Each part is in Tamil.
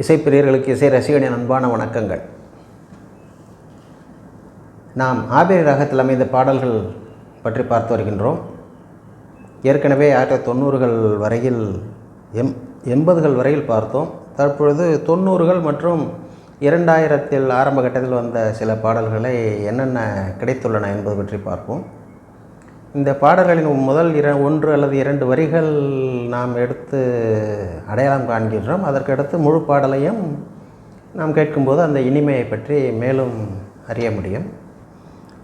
இசைப்பிரியர்களுக்கு இசை ரசிகனின் அன்பான வணக்கங்கள். நாம் ஆபேரி ராகத்தில் அமைந்த பாடல்கள் பற்றி பார்த்து வருகின்றோம். ஏற்கனவே ஆயிரத்தி தொண்ணூறுகள் வரையில் எம் எண்பதுகள் வரையில் பார்த்தோம். தற்பொழுது தொண்ணூறுகள் மற்றும் இரண்டாயிரத்தில் ஆரம்ப கட்டத்தில் வந்த சில பாடல்களை என்னென்ன கிடைத்துள்ளன என்பது பற்றி பார்ப்போம். இந்த பாடல்களின் முதல் இர ஒன்று அல்லது இரண்டு வரிகள் நாம் எடுத்து அடையாளம் காண்கின்றோம். அதற்கடுத்து முழு பாடலையும் நாம் கேட்கும்போது அந்த இனிமையை பற்றி மேலும் அறிய முடியும்.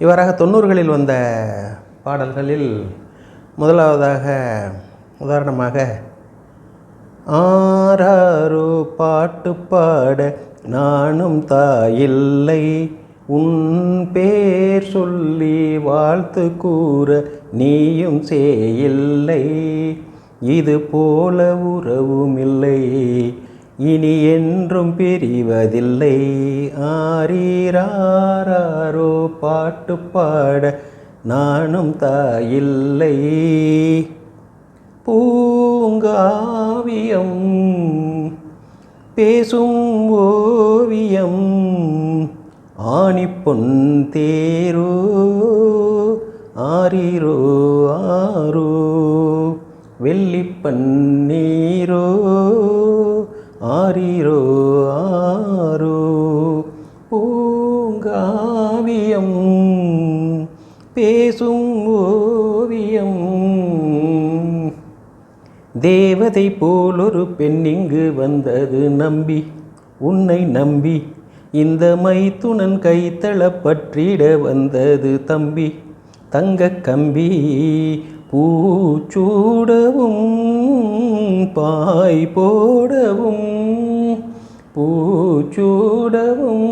இவ்வாறாக தொண்ணூறுகளில் வந்த பாடல்களில் முதலாவதாக உதாரணமாக ஆராரோ பாட்டு பாட நானும் தாயில்லை. உன் பேர் சொல்லி வாழ்த்து கூற நீயும் சேயில்லை. இது போல உறவுமில்லை இனி என்றும் பிரிவதில்லை. ஆரீராரோ பாட்டு பாட நானும் தாயில்லை. பூங்காவியம் பேசும் ஓவியம் ஆணிப்பொன் தேரோ ஆரிரோ ஆரோ வெள்ளிப்பன்னீரோ ஆரிரோ ஆரோ பூங்காவியம் பேசும் ஓவியம். தேவதை போலொரு பெண் இங்கு வந்தது நம்பி உன்னை நம்பி இந்த மைத்துனன் கைத்தள பற்றிட வந்தது தம்பி. தங்க கம்பி பூச்சூடவும் பாய் போடவும் பூச்சூடவும்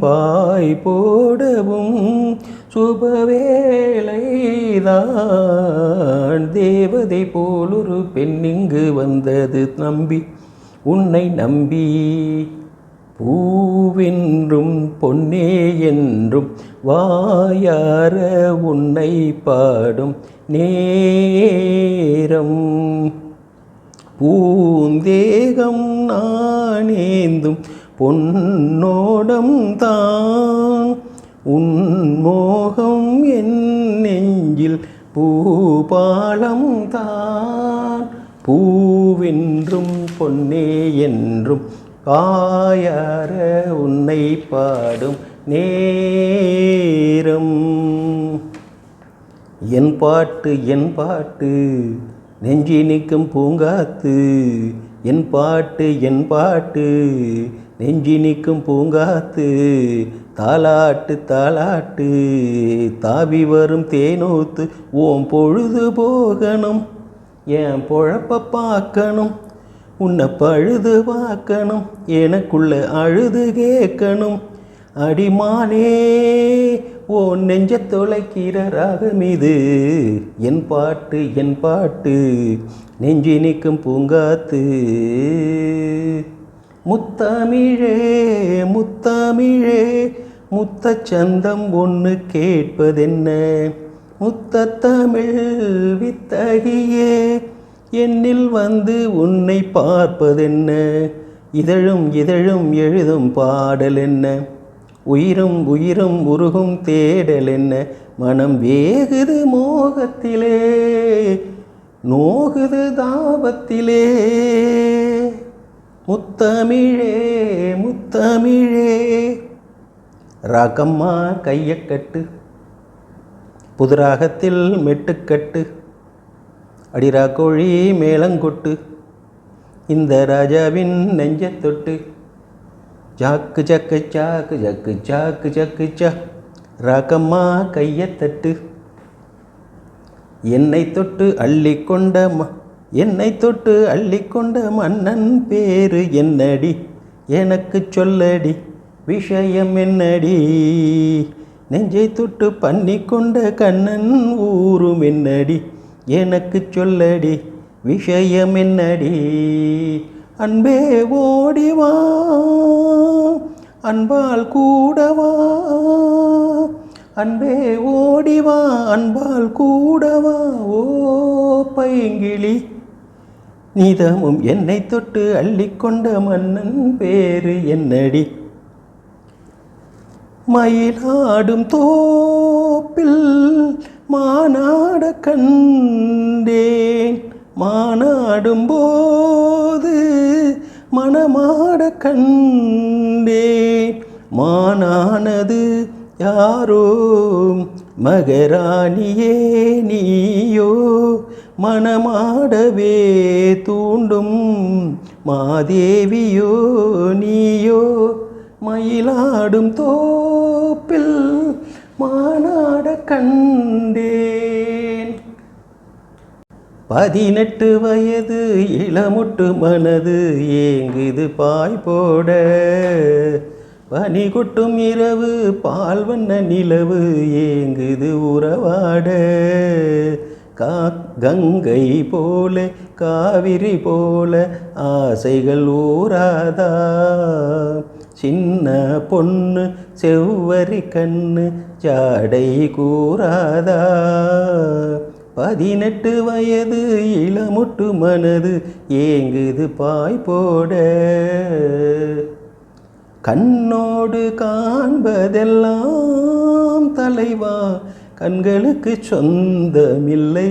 பாய் போடவும் சுபவேளைதான் தேவதை போலொரு பெண்ணிங்கு வந்தது நம்பி உன்னை நம்பி பூவென்றும் பொன்னே என்றும் வாயார உன்னை பாடும் நேரம். பூந்தேகம் நானேந்தும் பொன்னோடம் தான். உன்மோகம் என் நெஞ்சில் பூபாலம் தான். பூவென்றும் பொன்னே என்றும் காயார உன்னை பாடும் நேரம். என் பாட்டு என் பாட்டு நெஞ்சி நிற்கும் பூங்காத்து. என் பாட்டு என் பாட்டு நெஞ்சி நிற்கும் பூங்காத்து. தாலாட்டு தாலாட்டு தாவி வரும் தேனூத்து. ஓம் பொழுது போகணும் என் பொழப்ப பார்க்கணும். உன்னை பழுது பார்க்கணும் எனக்குள்ள அழுது கேட்கணும். அடிமானே ஓ நெஞ்ச தொலைக்கிற ராகம் இது. என் பாட்டு என் பாட்டு நெஞ்சி நிற்கும் பூங்காத்து. முத்தமிழே முத்தமிழே முத்த சந்தம் ஒன்று கேட்பதென்ன? முத்த தமிழ் வித்தகியே என்னில் வந்து உன்னை பார்ப்பதென்ன? இதழும் இதழும் எழுதும் பாடல் என்ன உயிரும் உயிரும் உருகும் தேடல் என்ன மனம் வேகுது மோகத்திலே நோகுது தாபத்திலே. முத்தமிழே முத்தமிழே. ராகம்மா கையக்கட்டு புதுராகத்தில் மெட்டுக்கட்டு. அடிரா கோழி மேளங்கொட்டு இந்த ராஜாவின் நெஞ்சத் தொட்டு. ஜாக்கு ஜக்கு சாக்கு ஜக்கு சாக்கு ஜக்கு சா ராகம்மா கையத்தட்டு என்னை தொட்டு அள்ளி கொண்ட ம என்னை தொட்டு அள்ளி கொண்ட மன்னன் பேரு என்னடி? எனக்கு சொல்லடி விஷயம் என்னடி? நெஞ்சை தொட்டு பண்ணி கொண்ட கண்ணன் ஊரும் என்னடி? எனக்கு சொல்லடி விஷயம் என்னடி? அன்பே ஓடிவா அன்பால் கூடவா அன்பே ஓடிவா அன்பால் கூடவா ஓ பைங்கிளி நீதமும் என்னை தொட்டு அள்ளிக்கொண்ட மன்னன் பேரு என்னடி? மயிலாடும் தோப்பில் மாநாட கண்டேன். மானாடும் போது மணமாட கண்டேன். மானானது யாரோ? மகராணியே நீயோ? மனமாடவே தூண்டும் மாதேவியோ நீயோ? மயிலாடும் தோப்பில் மானாட கண்டேன். பதினெட்டு வயது இளமுட்டு மனது ஏங்குது பாய் போட. பனி கொட்டும் இரவு பால் வண்ண நிலவு ஏங்குது உறவாட. கா கங்கை போல காவிரி போல ஆசைகள் ஊராதா. சின்ன பொண்ணு செவ்வரி கண்ணு ஜாடை கூறாதா? பதினெட்டு வயது இளமுட்டு மனது ஏங்குது பாய் போட. கண்ணோடு காண்பதெல்லாம் தலைவா கண்களுக்கு சொந்தமில்லை.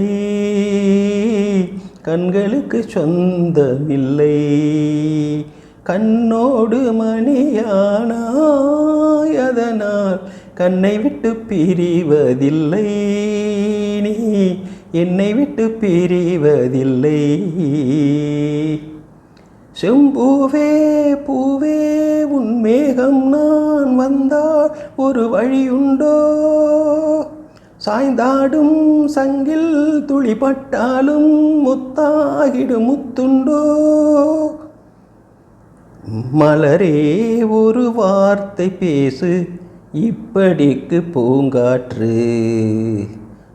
கண்களுக்கு சொந்தமில்லை. கண்ணோடு மணியானாயதனால் கண்ணை விட்டு பிரிவதில்லை நீ என்னை விட்டு பிரிவதில்லை. செம்பூவே பூவே உன் மேகம் நான் வந்தால் ஒரு வழியுண்டோ? சாய்ந்தாடும் சங்கில் துளிப்பட்டாலும் முத்தாகிடும் முத்துண்டோ? மலரே ஒரு வார்த்தை பேசு இப்படிக்கு பூங்காற்று.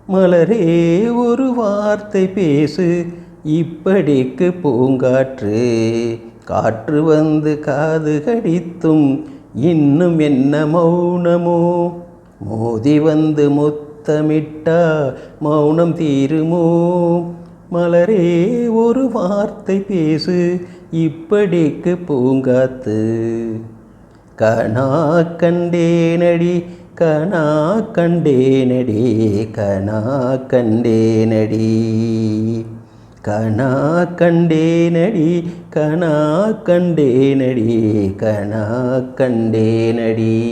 மலரே ஒரு வார்த்தை பேசு இப்படிக்கு பூங்காற்று. காற்று வந்து காது கடித்தும் இன்னும் என்ன மௌனமோ? மோதி வந்து முத்தமிட்டா மௌனம் தீருமோ? மலரே ஒரு வார்த்தை பேசு இப்படிக்கு பூங்காத்து. கனா கண்டேனடி கனா கண்டேனடி கனா கண்டேனடி. கனா கண்டேனடி கனா கண்டேனடி கனா கண்டேனடி.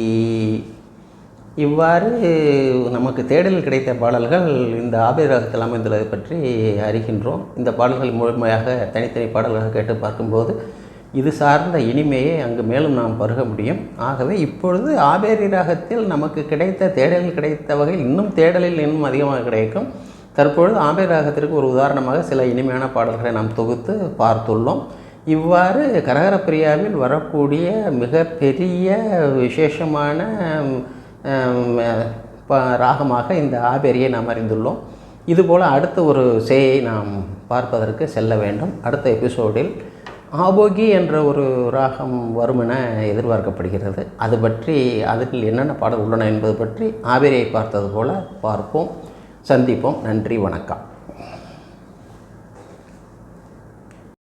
இவ்வாறு நமக்கு தேடலில் கிடைத்த பாடல்கள் இந்த ஆபிரகத்தில் அமைந்துள்ளதை பற்றி அறிகின்றோம். இந்த பாடல்கள் முழுமையாக தனித்தனி பாடல்களாக கேட்டு பார்க்கும்போது இது சார்ந்த இனிமையை அங்கு மேலும் நாம் பருக முடியும். ஆகவே இப்பொழுது ஆபேரி ராகத்தில் நமக்கு கிடைத்த தேடலில் கிடைத்த வகையில் இன்னும் தேடலில் இன்னும் அதிகமாக கிடைக்கும். தற்பொழுது ஆபேரி ராகத்திற்கு ஒரு உதாரணமாக சில இனிமையான பாடல்களை நாம் தொகுத்து பார்த்துள்ளோம். இவ்வாறு கரகரப்பிரியாவில் வரக்கூடிய மிகப்பெரிய விசேஷமான ராகமாக இந்த ஆபேரியை நாம் அறிந்துள்ளோம். இதுபோல் அடுத்த ஒரு சேயை நாம் பார்ப்பதற்கு செல்ல வேண்டும். அடுத்த எபிசோடில் ஆபோகி என்ற ஒரு ராகம் வரும் என எதிர்பார்க்கப்படுகிறது. அது பற்றி அதில் என்னென்ன பாடல் உள்ளன என்பது பற்றி ஆபேரியை பார்த்தது போல் பார்ப்போம். சந்திப்போம். நன்றி வணக்கம்.